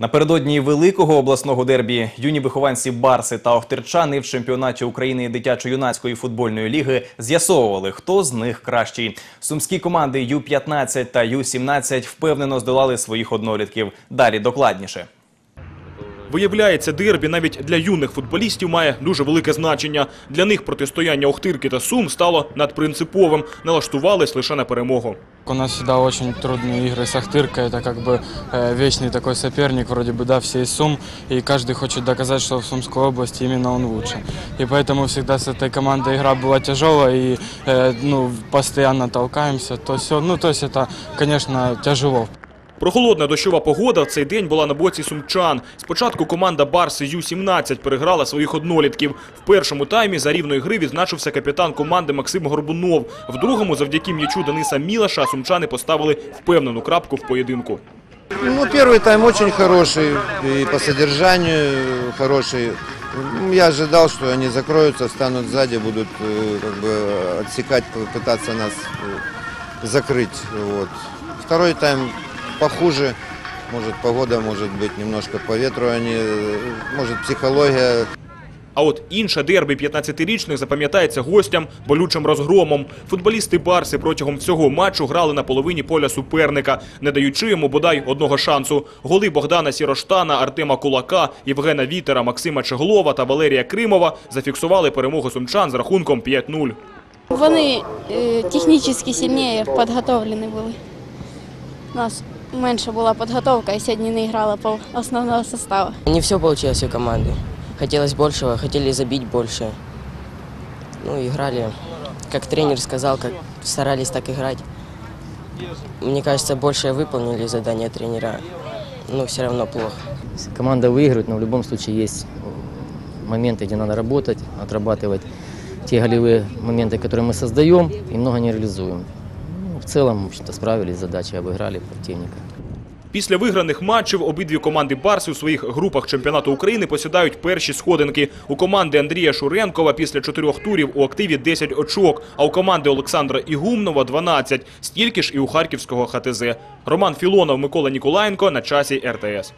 Напередодні великого обласного дербі юні вихованці Барси та Охтирчани в чемпіонаті України дитячо-юнацької футбольної ліги з'ясовували, хто з них кращий. Сумські команди Ю-15 та Ю-17 впевнено здолали своїх однолітків. Далі докладніше. Виявляється, дербі навіть для юних футболістів має дуже велике значення. Для них протистояння Охтирки та Сум стало надпринциповим. Налаштувались лише на перемогу. У нас всегда очень трудные игры с Ахтыркой. Это как бы э, вечный такой соперник, вроде бы, да, все из Сум. И каждый хочет доказать, что в Сумской области именно он лучше. И поэтому всегда с этой командой игра была тяжелая. И, э, ну, постоянно толкаемся. То все, ну, то есть это, конечно, тяжело. Прохолодна дощова погода в цей день була на боці сумчан. Спочатку команда Барси Ю-17 переграла своїх однолітків. В першому таймі за рівної гри відзначився капітан команди Максим Горбунов. В другому, завдяки м'ячу Дениса Мілаша, сумчани поставили впевнену крапку в поєдинку. Ну, первый тайм очень хороший, и по содержанию хороший. Я ожидал, что они закроются, встанут сзади, будут э, как бы отсекать, пытаться нас э, закрыть. Вот. Второй тайм похуже. Может, погода, может быть, немножко по ветру они, э, может, психология А от інше дербі 15-річних запам'ятається гостям болючим розгромом. Футболісти Барси протягом всього матчу грали на половині поля суперника, не даючи йому бодай одного шансу. Голи Богдана Сіроштана, Артема Кулака, Євгена Вітера, Максима Чеглова та Валерія Кримова зафіксували перемогу сумчан з рахунком 5-0. Вони е, технічно сильніше підготовлені були. Нас менша була підготовка, і сьогодні не грала по основного составу. Не все получилось у команды. Хотелось большего, хотели забить больше. Ну, играли, как тренер сказал, как старались так играть. Мне кажется, больше выполнили задание тренера, но все равно плохо. Команда выигрывает, но в любом случае есть моменты, где надо работать, отрабатывать те голевые моменты, которые мы создаем, и много не реализуем. В целом, в общем-то, справились с задачей, противника. Після виграних матчів обидві команди Барси у своїх групах чемпіонату України посідають перші сходинки. У команди Андрія Шуренкова після чотирьох турів у активі 10 очок, а у команди Олександра Ігумнова 12. Стільки ж і у харківського ХТЗ. Роман Філонов, Микола Ніколаєнко на часі РТС.